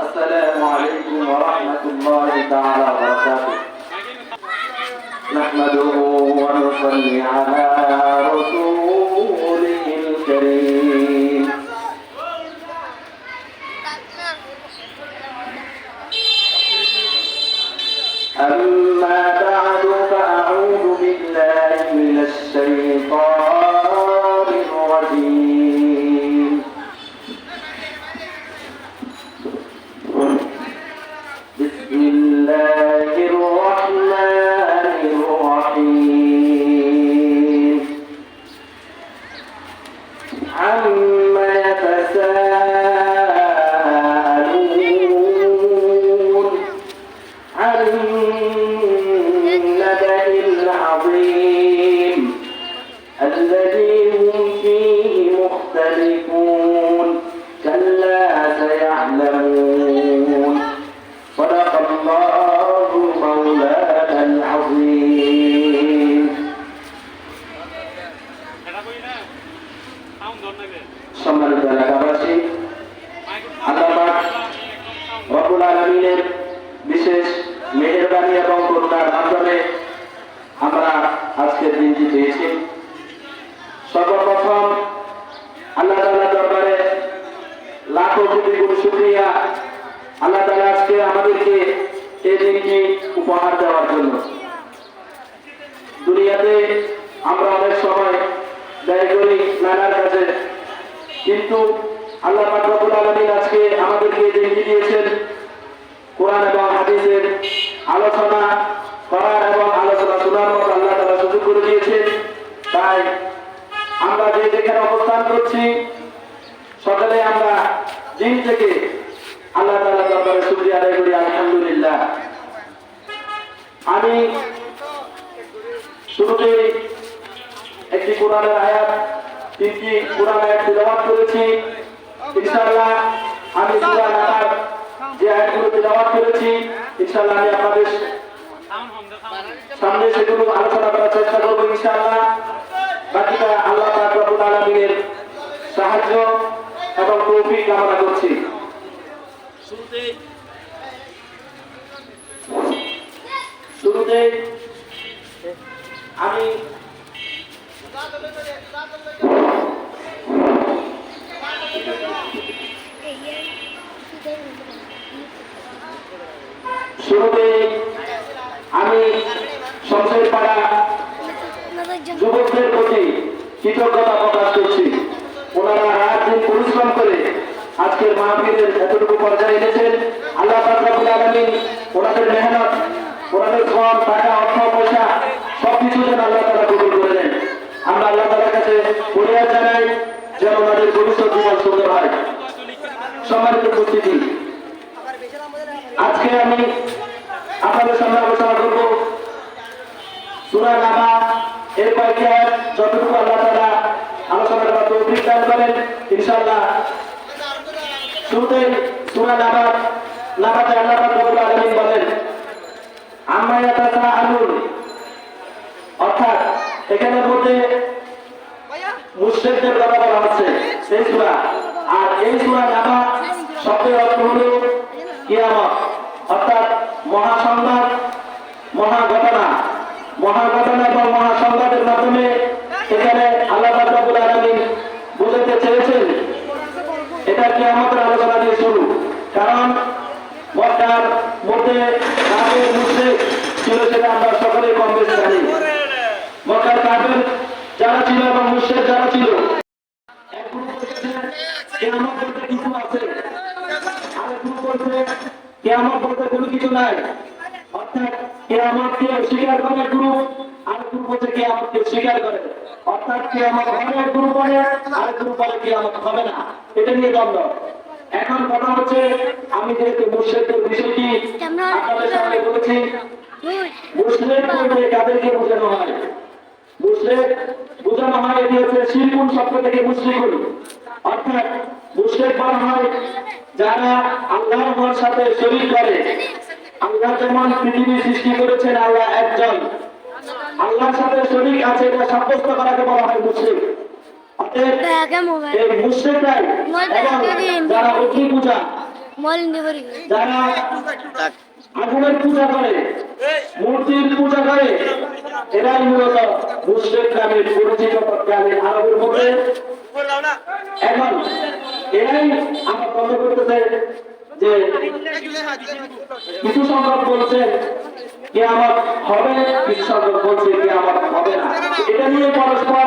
السلام عليكم ورحمة الله تعالى وبركاته. نحمده ونصلي على رسوله الكريم. أما de desde que ele তাই আমরা যে যেখানে অবস্থান করছি, সকালে আমরা দিন থেকে আল্লাহ তাআলা দরবারে আদায় করি, আলহামদুলিল্লাহ। আমি শুরুতে একটি কোরআনের আয়াত, তিনটি কোরআন আয়াত করেছি। ইনশাআল্লাহ আমি যে আয়াতগুলো করেছি, ইনশাআল্লাহ আমি আপনাদের সামনে সেগুলো আলোচনা করার চেষ্টা করব, ইনশাআল্লাহ। বাকিটা আল্লাহ পাক রব্বুল আলামিনের সাহায্য এবং তৌফিক কামনা করছি। শুরুতে শুরুতে আমি শুরুতে আমি সংসার পাড়া যুবকদের প্রতি কৃতজ্ঞতা প্রকাশ করছি। ওনারা রাত দিন পরিশ্রম করে আজকের মাহফিলের এতটুকু পর্যায়ে এনেছেন। আল্লাহ পাক রব্বুল ওনাদের মেহনত, ওনাদের শ্রম, টাকা, অর্থ, পয়সা সবকিছু যেন আল্লাহ তাআলা কবুল করে নেন। আমরা আল্লাহ তাআলার কাছে পরিহার জানাই যেন ওনাদের ভবিষ্যৎ জীবন সুন্দর হয়। সম্মানিত উপস্থিতি। আজকে আমি আপনাদের সামনে আলোচনা করব। সূরা নাবা এর কয়েকটি আয়াত যতটুকু আল্লাহ তাআলা আলোচনা করার তৌফিক করেন, ইনশাআল্লাহ শুরুতে সূরা নাবা নাবাতে আল্লাহ রব্বুল আলামিন বলেন আম্মা ইয়াতাসাআলুন অর্থাৎ এখানের মধ্যে মুশরিকদের কথা বলা হচ্ছে, সেই সূরা। আর এই সূরা শব্দের অর্থ কিয়ামত। অর্থাৎ মহাঘটনা মহাঘটনা এবং মহাসংবাদের মাধ্যমে এখানে আল্লাহ পাক রব্বুল আলামিন বুঝাতে চেয়েছেন এটা কিয়ামতের আলোচনা দিয়ে শুরু কারণ মক্কার মধ্যে কোনো কিছু নাই। অর্থাৎ কিয়ামতকে স্বীকার করে গ্রুপ, আরেক গ্রুপ হচ্ছে স্বীকার করে। অর্থাৎ হবে এক গ্রুপ বলে কিয়ামত হবে না। এটা নিয়ে দ্বন্দ্ব। এখন কথা হচ্ছে আমি যেহেতু মুর্শিদের বিষয়টি আপনাদের সামনে বলেছি মুসলিম বলতে কাদেরকে বোঝানো হয়? মুসলিম বোঝানো হয় এটি হচ্ছে শিরকুন শব্দ থেকে মুসলিকুন অর্থাৎ মুসলিম বলা হয় যারা আল্লাহর সাথে শরীর করে। আল্লাহ যেমন পৃথিবী সৃষ্টি করেছেন আল্লাহ একজন। আল্লাহর সাথে শরীর আছে এটা সাব্যস্ত করাকে বলা হয় মুসলিম এই মুশরিকরাই এবং যারা অগ্নি পূজা যারা আগুনের পূজা করে মূর্তির পূজা করে এরাই মূলত মুসলিম গ্রামের পরিচিত গ্রামের আরবের মধ্যে। এখন এরাই আমার বন্ধ করতেছে যে কিছু সংখ্যক বলছে কে আমার হবে কিছু সংখ্যক বলছে কে আমার হবে না। এটা নিয়ে পরস্পর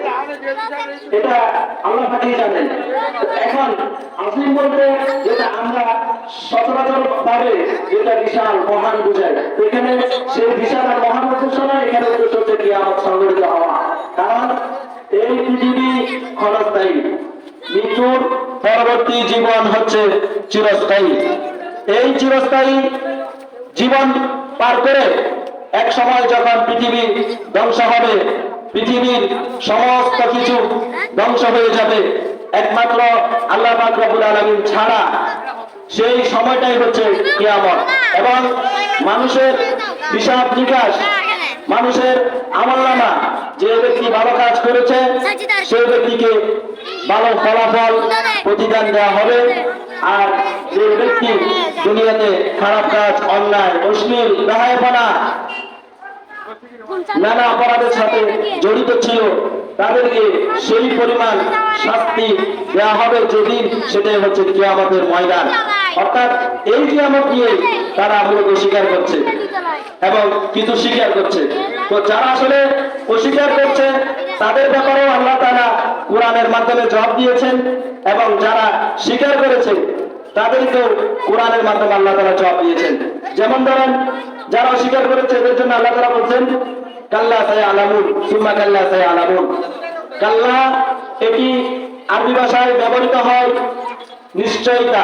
এটা আল্লাহ পাকই জানেন। এখন বলতে যেটা আমরা সচরাচর ভাবে যেটা বিশাল মহান এখানে সেই বিশাল আর মহান উদ্দেশ্য এখানে উদ্দেশ্য হচ্ছে কিয়ামত হওয়া। কারণ এই পৃথিবী ক্ষণস্থায়ী, মৃত্যুর পরবর্তী জীবন হচ্ছে চিরস্থায়ী। এই চিরস্থায়ী জীবন পার করে এক সময় যখন পৃথিবী ধ্বংস হবে পৃথিবীর সমস্ত কিছু ধ্বংস হয়ে যাবে। একমাত্র আল্লাহ পাক রব্বুল আলামিন ছাড়া সেই সময়টাই হচ্ছে কিয়ামত। এবং মানুষের হিসাব নিকাশ, মানুষের আমলনামা, যে ব্যক্তি ভালো কাজ করেছে সেই ব্যক্তিকে ভালো ফলাফল প্রতিদান দেওয়া হবে। আর যে ব্যক্তি দুনিয়াতে খারাপ কাজ, অন্যায়, অশ্লীল দাহায়পনা নানা অপরাধের সাথে জড়িত ছিল। তাদেরকে সেই পরিমাণ শাস্তি দেওয়া হবে যেদিন সেটাই হচ্ছে কিয়ামতের ময়দান। অর্থাৎ এই কিয়ামত নিয়ে তারা মূলত স্বীকার করছে এবং কিছু স্বীকার করছে। তো যারা আসলে অস্বীকার করছে তাদের ব্যাপারেও আল্লাহ তারা কোরআনের মাধ্যমে জবাব দিয়েছেন এবং যারা স্বীকার করেছে তাদেরকেও কোরআনের মাধ্যমে আল্লাহ তারা জবাব দিয়েছেন। যেমন ধরেন যারা অস্বীকার করেছে এদের জন্য আল্লাহ তারা বলছেন, কাল্লা সাই আলামুন সুম্মা কাল্লা সাই আলামুন কাল্লা এটি আরবি ভাষায় ব্যবহৃত হয় নিশ্চয়তা,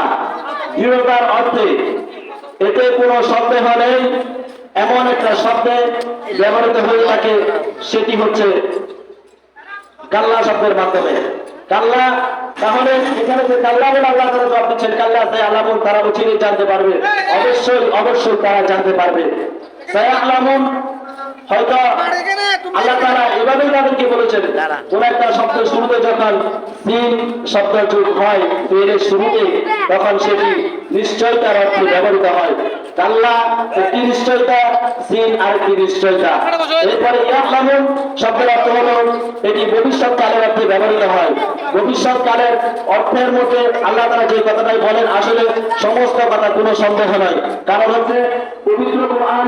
দৃঢ়তার অর্থে। এতে কোনো সন্দেহ নেই, এমন একটা শব্দে ব্যবহৃত হয়ে থাকে, সেটি হচ্ছে কাল্লা শব্দের মাধ্যমে। কাল্লা তাহলে এখানে যে কাল্লা বলে আল্লাহ তারা জবাব দিচ্ছেন কাল্লা সে আলামুন তারা চিনি জানতে পারবে। অবশ্যই অবশ্যই তারা জানতে পারবে। সাই আলামুন হয়তো আল্লাহ তারা এভাবেই তাদেরকে বলেছেন কোন একটা শব্দ শুরুতে যখন তিন শব্দ যোগ হয় এর শুরুতে তখন সেটি নিশ্চয়তার অর্থে ব্যবহৃত হয়। একটি নিশ্চয়তা সিন আরেকটি নিশ্চয়তা। এরপরে ইয়াকলামুন শব্দের অর্থ হলো এটি ভবিষ্যৎ কালের অর্থে ব্যবহৃত হয়। ভবিষ্যৎ কালের অর্থের মধ্যে আল্লাহ তারা যে কথাটাই বলেন আসলে সমস্ত কথা কোনো সন্দেহ নয়। কারণ হচ্ছে পবিত্র কোরআন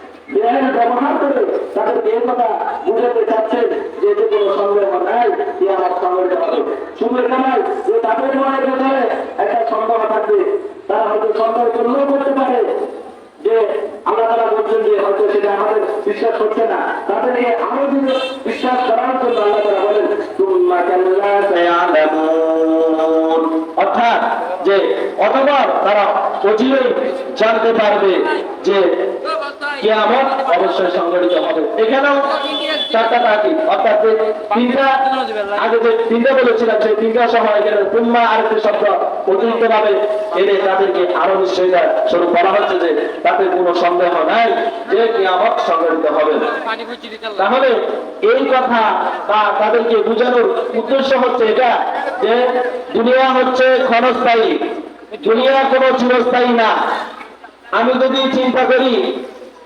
বেআইন ব্যবহার করে তাদের এই কথা বুঝাতে চাচ্ছেন যে এতে কোনো সন্দেহ নাই, যে আমার সংগঠিত হবে শুধু এটা যে তাদের মনের ভেতরে একটা সন্দেহ থাকবে। তারা হয়তো সন্দেহ করলেও করতে পারে যে আমরা তারা বলছেন যে হয়তো সেটা আমাদের বিশ্বাস হচ্ছে না। তাদেরকে আরও দিকে বিশ্বাস করার জন্য আল্লাহ তারা বলেন কাল্লা সায়ালামুন। অর্থাৎ যে অতবার তারা অচিরেই জানতে পারবে যে অবশ্যই সংগঠিত হবে। এখানেও চারটা তাকিদ অর্থাৎ তিনটা, আগে যে তিনটা বলেছিলাম, সেই তিনটা এখানে তুম্মা আরেকটি শব্দ অতিরিক্ত ভাবে এনে তাদেরকে আরও স্বরূপ বলা হচ্ছে যে তাতে কোনো সন্দেহ নাই যে কিয়ামত সংগঠিত হবে। তাহলে এই কথা বা তাদেরকে বোঝানোর উদ্দেশ্য হচ্ছে এটা যে দুনিয়া হচ্ছে ক্ষণস্থায়ী। দুনিয়া কোনো চিরস্থায়ী না। আমি যদি চিন্তা করি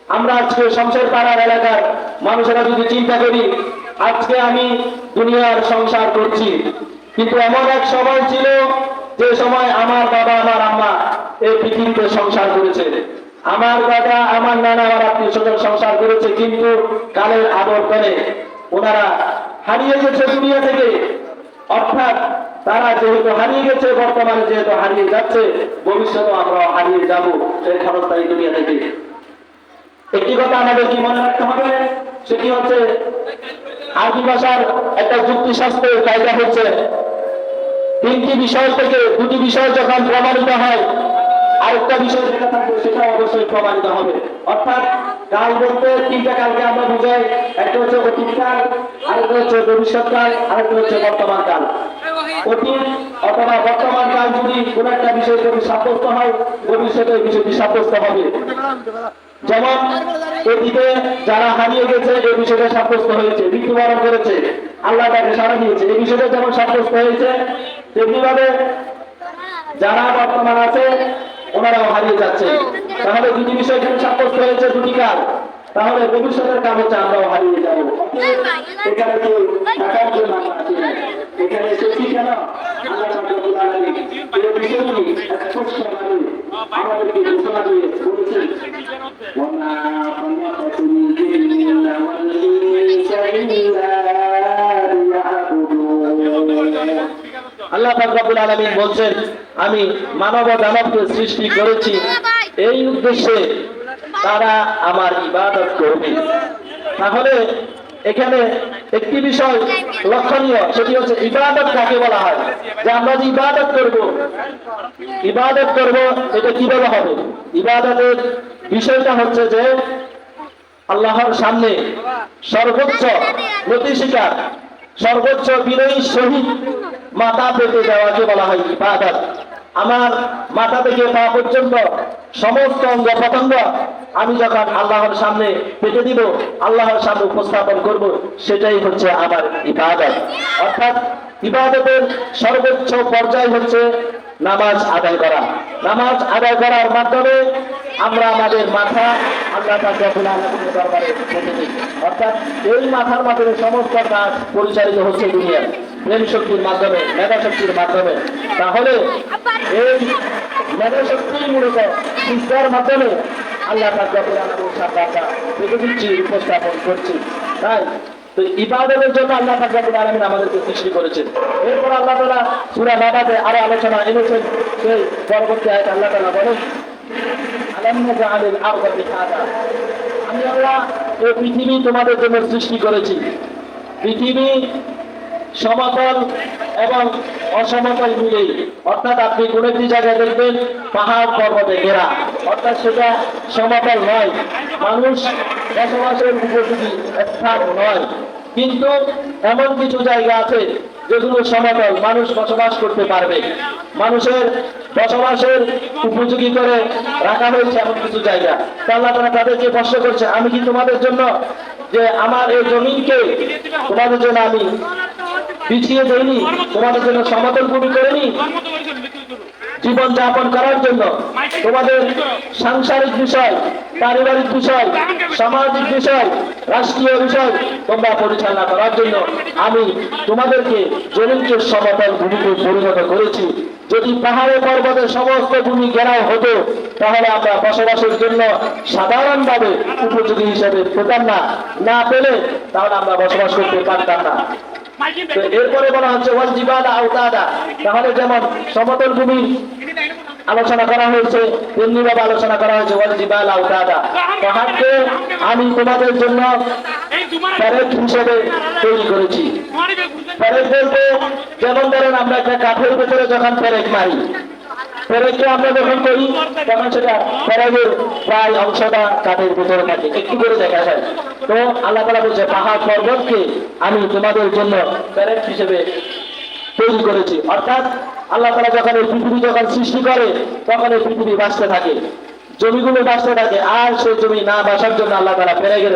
আমরা আজকে সংসার পাড়ার এলাকার মানুষেরা যদি চিন্তা করি, আজকে আমি দুনিয়ার সংসার করছি। কিন্তু এমন এক সময় ছিল যে সময় আমার বাবা, আমার আম্মা এই পৃথিবীতে সংসার করেছে। আমার দাদা, আমার নানা, আমার আত্মীয় স্বজন সংসার করেছে, কিন্তু কালের আবর্তনে ওনারা হারিয়ে গেছে দুনিয়া থেকে। অর্থাৎ তারা যেহেতু হারিয়ে গেছে, বর্তমানে যেহেতু হারিয়ে যাচ্ছে ভবিষ্যতে আমরা হারিয়ে যাব। এই ক্ষণস্থায়ী দুনিয়া থেকে। একটি কথা আমাদের কি মনে রাখতে হবে? সেটি হচ্ছে, আরবি ভাষার একটা যুক্তিশাস্ত্রের কায়দা হচ্ছে, তিনটি বিষয় থেকে দুটি বিষয় যখন প্রমাণিত হয়, আরেকটা বিষয় যেটা থাকবে সেটা অবশ্যই প্রমাণিত হবে। অর্থাৎ কাল বলতে তিনটা কালকে আমরা বুঝাই, একটা হচ্ছে অতীতকাল আরেকটা হচ্ছে ভবিষ্যৎকাল আরেকটা হচ্ছে বর্তমান কাল। অতীত অথবা বর্তমান কাল যদি কোন একটা বিষয় যদি সাব্যস্ত হয় ভবিষ্যতে বিষয়টি সাব্যস্ত হবে। যেমন অতীতে যারা হারিয়ে গেছে এই বিষয়টা সাব্যস্ত হয়েছে, মৃত্যুবরণ করেছে, আল্লাহ তাকে সারা দিয়েছে। এই বিষয়টা যেমন সাব্যস্ত হয়েছে, তেমনিভাবে যারা বর্তমান আছে, ওনারাও হারিয়ে যাচ্ছে। তাহলে দুটি বিষয় সাব্যস্ত হয়েছে, দুটি কাল তাহলে ভবিষ্যতের কাগজে আমরাও হারিয়ে যাব। এখানে কেউ টাকার জন্য এখানে এসেছি কেন আল্লাহ ফাকরাবুল আলমিন বলছেন, আমি মানব দানবকে সৃষ্টি করেছি। এই উদ্দেশ্যে তারা আমার ইবাদত করবে। তাহলে এখানে একটি বিষয় লক্ষণীয়, সেটি হচ্ছে ইবাদত কাকে বলা হয়? যে আমরা যে ইবাদত করব ইবাদত করব, এটা কীভাবে হবে? ইবাদতের বিষয়টা হচ্ছে যে আল্লাহর সামনে সর্বোচ্চ নতি সর্বোচ্চ বিনয়ী সহিত মাথা পেতে দেওয়াকে বলা হয় ইবাদত। আমার মাথা থেকে পা পর্যন্ত সমস্ত অঙ্গ প্রত্যঙ্গ আমি যখন আল্লাহর সামনে পেতে দিব, আল্লাহর সামনে উপস্থাপন করব, সেটাই হচ্ছে আমার ইবাদত। অর্থাৎ ইবাদতের সর্বোচ্চ পর্যায় হচ্ছে নামাজ আদায় করা। নামাজ আদায় করার মাধ্যমে আমরা আমাদের মাথা আল্লাহ দরবারে অর্থাৎ এই মাথার মাধ্যমে সমস্ত কাজ পরিচালিত হচ্ছে দুনিয়ার। প্রেম শক্তির মাধ্যমে মেধা শক্তির মাধ্যমে। তাহলে এই মেধা শক্তি মূলত শিক্ষার মাধ্যমে আল্লাহ দিচ্ছি উপস্থাপন করছি তাই তো ইবাদতের জন্য আল্লাহ পাক রব্বুল আলামিন আমাদেরকে সৃষ্টি করেছেন। এরপর আল্লাহ তাআলা সূরা নাবাতে আরও আলোচনা এনেছেন। সেই পরবর্তী আয়াত আল্লাহ তাআলা বলেন আমি আল্লাহ এই পৃথিবী তোমাদের জন্য সৃষ্টি করেছি। পৃথিবী সমতল এবং অসমতল মিলেই। অর্থাৎ আপনি কোন একটি জায়গায় দেখবেন, পাহাড় পর্বতে ঘেরা। অর্থাৎ সেটা সমতল নয়। মানুষ বসবাসের উপযোগী স্থান নয়। কিন্তু এমন কিছু জায়গা আছে যেগুলো সমতল। মানুষ বসবাস করতে পারবে। মানুষের বসবাসের উপযোগী করে রাখা হয়েছে এমন কিছু জায়গা। তো আল্লাহ তাআলা তাদেরকে প্রশ্ন করছে, আমি কি তোমাদের জন্য যে আমার এই জমিনকে, তোমাদের জন্য আমি পিছিয়ে দেয়নি। তোমাদের জন্য সমতল ভূমি করেনি। জীবন যাপন করার জন্য তোমাদের সাংসারিক বিষয়, পারিবারিক বিষয়, সামাজিক বিষয়, রাষ্ট্রীয় বিষয় তোমরা পরিচালনা করার জন্য আমি তোমাদেরকে জমিনকে সমতল ভূমিতে পরিণত করেছি। যদি পাহাড়ে পর্বতে সমস্ত ভূমি ঘেরাও হতো, তাহলে আমরা বসবাসের জন্য সাধারণভাবে উপযোগী হিসেবে পেতাম না। না পেলে তাহলে আমরা বসবাস করতে পারতাম না। এরপরে বলা হচ্ছে তাহলে যেমন সমতল ভূমি আলোচনা করা হয়েছে, তেমনি আলোচনা করা হয়েছে পাহাড়কে আমি তোমাদের জন্য প্যারেড হিসেবে তৈরি করেছি। প্যারেড বলতে, যেমন ধরেন আমরা একটা কাঠের ভেতরে যখন প্যারেড মারি প্যারেডকে আমরা যখন করি, তখন সেটা প্যারেডের প্রায় অংশটা কাঠের ভেতরে থাকে। একটু করে দেখা যায়। তো আল্লাহ তালা বলছে, পাহাড় পর্বতকে আমি তোমাদের জন্য প্যারেড হিসেবে তৈরি করেছি। অর্থাৎ আল্লাহ তালা যখন এই পৃথিবী যখন সৃষ্টি করে, তখন এই পৃথিবী বাঁচতে থাকে। জমিগুলো বাঁচতে থাকে, আর সেই জমি না বাসার জন্য আল্লাহ তালা প্যারেগের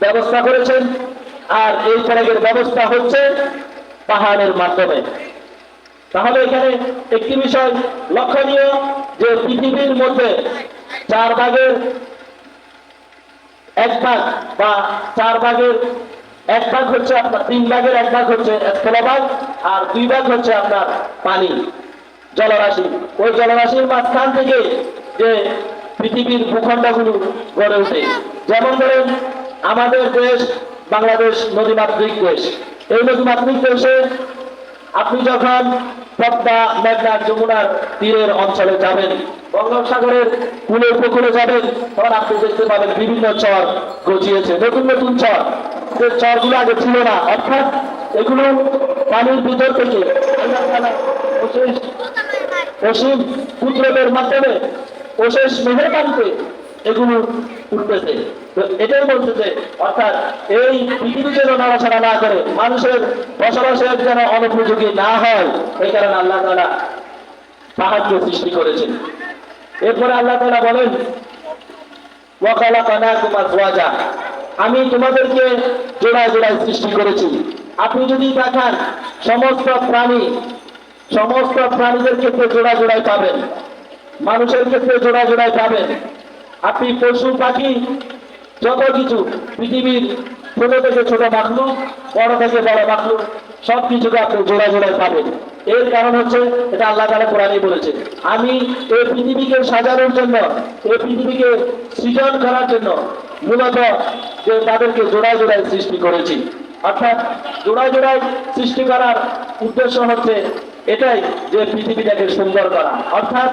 ব্যবস্থা করেছেন। আর এই প্যারেগের ব্যবস্থা হচ্ছে পাহাড়ের মাধ্যমে। তাহলে এখানে একটি বিষয় লক্ষণীয় যে পৃথিবীর মধ্যে চার ভাগের এক ভাগ বা চার ভাগের এক ভাগ হচ্ছে আপনার তিন ভাগের এক ভাগ হচ্ছে স্থলভাগ আর দুই ভাগ হচ্ছে আপনার পানি, জলরাশি। ওই জলরাশির মাঝখান থেকে যে পৃথিবীর ভূখণ্ডগুলো গড়ে ওঠে। যেমন ধরেন, আমাদের দেশ বাংলাদেশ নদীমাতৃক দেশ। এই নদীমাতৃক দেশে আপনি যখন পদ্মা, মেঘনা যমুনার তীরের অঞ্চলে যাবেন, বঙ্গোপসাগরের কূলে উপকূলে যাবেন, তখন আপনি দেখতে পাবেন বিভিন্ন চর গজিয়েছে। নতুন নতুন চর। যে চরগুলো আগে ছিল না, অর্থাৎ এগুলো পানির ভিতর থেকে অসীম পুত্রদের মাধ্যমে অশেষ মেহের পানিতে এগুলো উঠতেছে। তো এটাই বলতেছে অর্থাৎ এই পৃথিবী যেন নড়াচড়া না করে, মানুষের বসবাসের যেন অনুপযোগী না হয়, এই কারণে আল্লাহ তালা পাহাড়কে সৃষ্টি করেছেন। এরপরে আল্লাহ তালা বলেন ওয়াকালা কানা কুমার ওয়াজা আমি তোমাদেরকে জোড়ায় জোড়ায় সৃষ্টি করেছি। আপনি যদি দেখান, সমস্ত প্রাণী, সমস্ত প্রাণীদের ক্ষেত্রে জোড়া জোড়ায় পাবেন। মানুষের ক্ষেত্রে জোড়া জোড়ায় পাবেন। আপনি পশু, পাখি, যত কিছু পৃথিবীর ছোট থেকে ছোট মাখলুক বড় থেকে বড় মাখলুক সব কিছুকে আপনি জোড়া জোড়ায় পাবেন। এর কারণ হচ্ছে এটা আল্লাহ তালা কোরআনই বলেছে। আমি এই পৃথিবীকে সাজানোর জন্য, এই পৃথিবীকে সৃজন করার জন্য মূলত যে তাদেরকে জোড়ায় জোড়ায় সৃষ্টি করেছি। অর্থাৎ জোড়ায় জোড়ায় সৃষ্টি করার উদ্দেশ্য হচ্ছে এটাই যে পৃথিবীটাকে সুন্দর করা। অর্থাৎ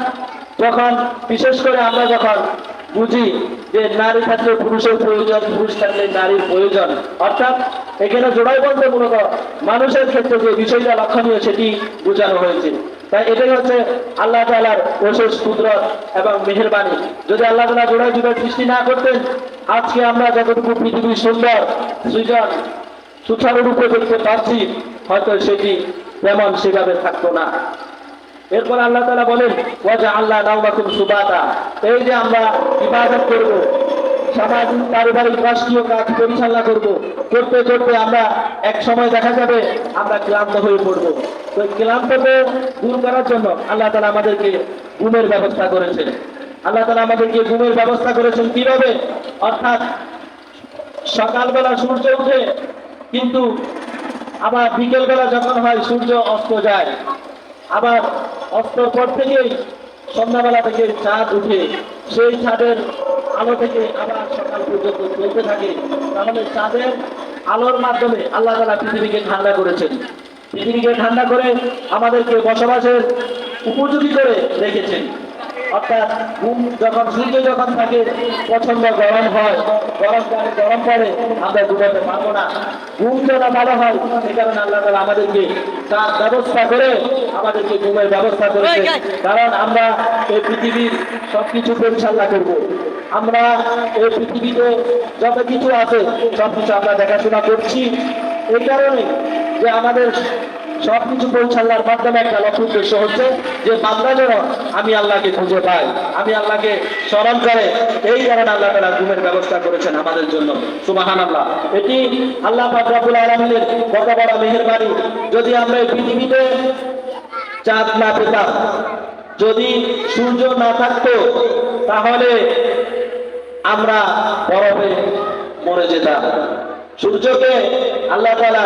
যখন, বিশেষ করে আমরা যখন বুঝি যে নারী থাকলে পুরুষের প্রয়োজন, পুরুষ থাকলে নারীর প্রয়োজন। অর্থাৎ এখানে জোড়াই বলতে মূলত মানুষের ক্ষেত্রে যে বিষয়টা লক্ষণীয় সেটি বোঝানো হয়েছে। তাই এটাই হচ্ছে আল্লাহ তালার অশেষ কুদরত এবং মেহেরবানি। যদি আল্লাহ তালা জোড়াই জোড়াই সৃষ্টি না করতেন, আজকে আমরা যতটুকু পৃথিবী সুন্দর সৃজন সুচারুরূপে দেখতে পাচ্ছি, হয়তো সেটি তেমন সেভাবে থাকতো না। এরপর আল্লাহ তালা বলেন ওয়াজা আল্লাহ নাউমাকুম সুবাতা। এই যে আমরা ইবাদত করব, সামাজিক, পারিবারিক, রাষ্ট্রীয় কাজ পরিচালনা করব, করতে করতে আমরা এক সময় দেখা যাবে আমরা ক্লান্ত হয়ে পড়ব। তো ক্লান্তকে দূর করার জন্য আল্লাহ তালা আমাদেরকে ঘুমের ব্যবস্থা করেছেন। আল্লাহ তালা আমাদেরকে ঘুমের ব্যবস্থা করেছেন কীভাবে? অর্থাৎ সকালবেলা সূর্য উঠে কিন্তু আবার বিকেলবেলা যখন হয়, সূর্য অস্ত যায়। আবার অস্তর পর থেকেই সন্ধ্যাবেলা থেকে চাঁদ উঠে, সেই চাঁদের আলো থেকে আবার সকাল পর্যন্ত চলতে থাকে। তাহলে চাঁদের আলোর মাধ্যমে আল্লাহ তালা পৃথিবীকে ঠান্ডা করেছেন। পৃথিবীকে ঠান্ডা করে আমাদেরকে বসবাসের উপযোগী করে রেখেছেন। অর্থাৎ ঘুম যখন সূর্য যখন থাকে প্রচণ্ড গরম হয় গরম গরম পড়ে আমরা ঘুমাতে পারব না। ঘুম যেন ভালো হয় সে কারণে আল্লাহ তালা আমাদেরকে তার ব্যবস্থা করে আমাদেরকে ঘুমের ব্যবস্থা করেছে। কারণ আমরা এই পৃথিবীর সব কিছু পরিচালনা করব। আমরা এই পৃথিবীতে যত কিছু আছে সব কিছু আমরা দেখাশোনা করছি। এই কারণে যে আমাদের সবকিছু পরিচালনার মাধ্যমে একটা লক্ষ্য উদ্দেশ্য হচ্ছে যে বান্দা যেন আমি আল্লাহকে খুঁজে পাই, আমি আল্লাহকে স্মরণ করে, এই কারণে আল্লাহ তালা ঘুমের ব্যবস্থা করেছেন আমাদের জন্য। সুমাহান আল্লাহ এটি আল্লাহ ফাকরাবুল আলমিনের কত বড় মেহরবানি। যদি আমরা এই পৃথিবীতে চাঁদ না পেতাম, যদি সূর্য না থাকতো, তাহলে আমরা বরফে মরে যেতাম। সূর্যকে আল্লাহ তালা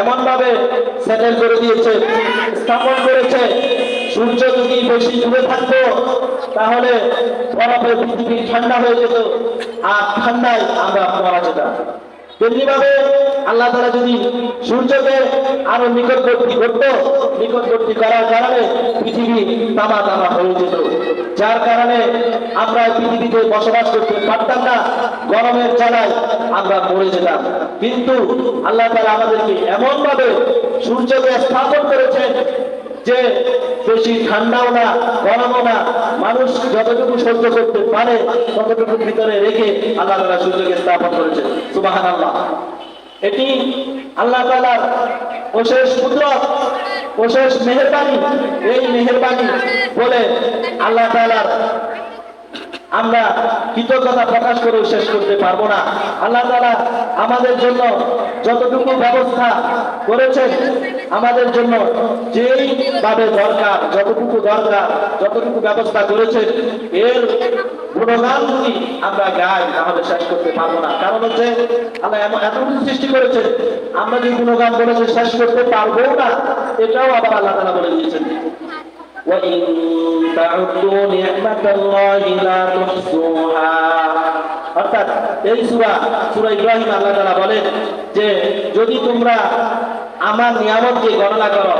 এমন ভাবে সেটেল করে দিয়েছে, স্থাপন করেছে, সূর্য যদি বেশি দূরে থাকতো, তাহলে বরফে পৃথিবী ঠান্ডা হয়ে যেত, আর ঠান্ডায় আমরা মারা যেতাম। তেমনি ভাবে আল্লাহ তালা যদি সূর্যকে আরও নিকটবর্তী করত, নিকটবর্তী করার কারণে পৃথিবী তামা তামা হয়ে যেত। যার কারণে আমরা পৃথিবীতে বসবাস করতে পারতাম না, গরমের জ্বালায় আমরা মরে যেতাম। কিন্তু আল্লাহ তালা আমাদেরকে এমন ভাবে সূর্যকে স্থাপন করেছেন যে বেশি ঠান্ডাও না, গরমও না, মানুষ যতটুকু সহ্য করতে পারে ততটুকু ভিতরে রেখে আল্লাহ তালা সূর্যকে স্থাপন করেছে সুবাহান আল্লাহ এটি আল্লাহ তালার অশেষ কুদরত, অশেষ মেহরবানি, এই মেহরবানি বলে আল্লাহ তালার আমরা কৃতজ্ঞতা প্রকাশ করে শেষ করতে পারব না। আল্লাহ তালা আমাদের জন্য যতটুকু ব্যবস্থা করেছেন, আমাদের জন্য যেই ভাবে দরকার, যতটুকু দরকার, যতটুকু ব্যবস্থা করেছেন, এর গুণগান যদি আমরা গাই, তাহলে শেষ করতে পারব না। কারণ হচ্ছে আল্লাহ এমন এত কিছু সৃষ্টি করেছেন, আমরা যে গুণগান বলেছে শেষ করতে পারব না, এটাও আবার আল্লাহ তালা বলে দিয়েছেন। وإن تعدوا نعمة الله لا تحصوها অর্থাৎ এই সূরা সূরা ইব্রাহিম আল্লাহ তাআলা বলেন যে যদি তোমরা আমার নিয়ামতকে গণনা করো